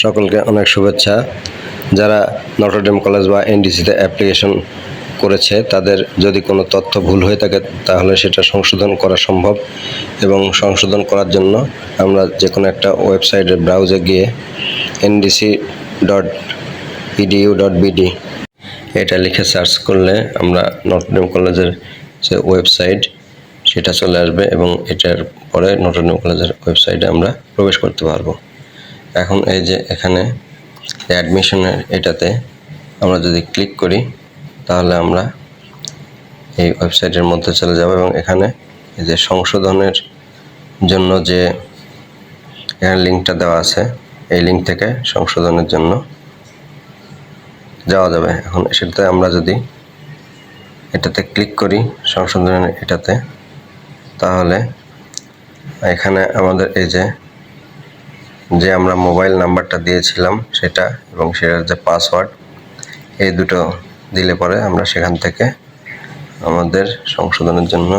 সকলকে অনেক শুভেচ্ছা। যারা নটরডেম কলেজ বা এনডিসিতে অ্যাপ্লিকেশন করেছে, তাদের যদি কোনো তথ্য ভুল হয়ে থাকে, তাহলে সেটা সংশোধন করা সম্ভব এবং সংশোধন করার জন্য আমরা যে কোনো একটা ওয়েবসাইটের ব্রাউজে গিয়ে NDC dot EDU dot BD এটা লিখে সার্চ করলে আমরা নটরডেম কলেজের যে ওয়েবসাইট সেটা চলে আসবে এবং এটার পরে নটরডেম কলেজের ওয়েবসাইটে আমরা প্রবেশ করতে পারব। এখন এই যে এখানে অ্যাডমিশনের এটাতে আমরা যদি ক্লিক করি, তাহলে আমরা এই ওয়েবসাইটের মধ্যে চলে যাব এবং এখানে এই যে সংশোধনের জন্য যে এখানে লিঙ্কটা দেওয়া আছে, এই লিঙ্ক থেকে সংশোধনের জন্য যাওয়া যাবে। এখন সেটাতে আমরা যদি এটাতে ক্লিক করি, সংশোধনের এটাতে, তাহলে এখানে আমাদের এই যে যে আমরা মোবাইল নাম্বারটা দিয়েছিলাম সেটা এবং সেটার যে পাসওয়ার্ড, এই দুটো দিলে পরে আমরা সেখান থেকে আমাদের সংশোধনের জন্য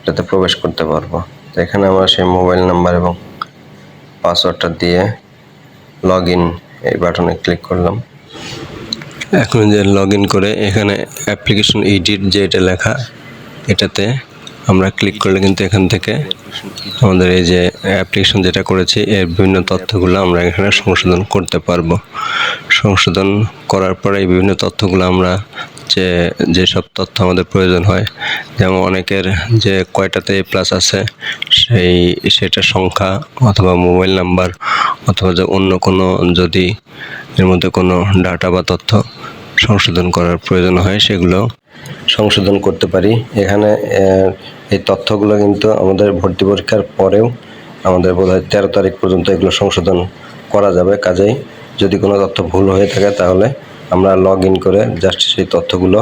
এটাতে প্রবেশ করতে পারব। তো এখানে আমরা সেই মোবাইল নাম্বার এবং পাসওয়ার্ডটা দিয়ে লগ ইন এই বাটনে ক্লিক করলাম। এখন যে লগ ইন করে এখানে অ্যাপ্লিকেশন এডিট যে এটা লেখা, এটাতে আমরা ক্লিক করলে কিন্তু এখান থেকে আমাদের এই যে অ্যাপ্লিকেশন যেটা করেছি, এর বিভিন্ন তথ্যগুলো আমরা এখানে সংশোধন করতে পারব। সংশোধন করার পরে এই বিভিন্ন তথ্যগুলো আমরা যে, যেসব তথ্য আমাদের প্রয়োজন হয়, যেমন অনেকের যে কয়টাতে প্লাস আছে, সেই সেটার সংখ্যা অথবা মোবাইল নাম্বার অথবা যে অন্য কোনো যদি এর মধ্যে কোনো ডাটা বা তথ্য সংশোধন করার প্রয়োজন হয়, সেগুলো সংশোধন করতে পারি। এখানে এই তথ্যগুলো কিন্তু আমাদের ভর্তি পরীক্ষার পরেও আমাদের বোধ হয় তেরো তারিখ পর্যন্ত এগুলো সংশোধন করা যাবে। কাজেই যদি কোনো তথ্য ভুল হয়ে থাকে তাহলে আমরা লগ ইন করে জাস্ট সেই তথ্যগুলো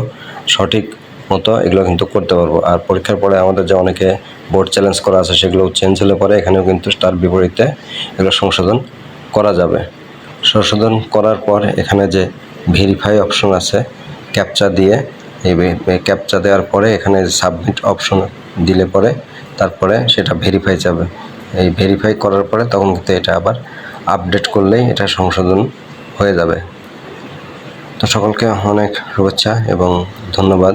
সঠিক মতো এগুলো কিন্তু করতে পারব। আর পরীক্ষার পরে আমাদের যে অনেকে বোর্ড চ্যালেঞ্জ করা আছে সেগুলো চেঞ্জ হলে পরে এখানেও কিন্তু তার বিপরীতে এগুলো সংশোধন করা যাবে। সংশোধন করার পর এখানে যে ভেরিফাই অপশন আছে ক্যাপচা দিয়ে এই ক্যাপচা দেওয়ার পরে এখানে সাবমিট অপশন দিলে পরে তারপরে সেটা ভেরিফাই যাবে। এই ভেরিফাই করার পরে তখন কিন্তু এটা আবার আপডেট করলেই এটা সংশোধন হয়ে যাবে। তো সকলকে অনেক শুভেচ্ছা এবং ধন্যবাদ।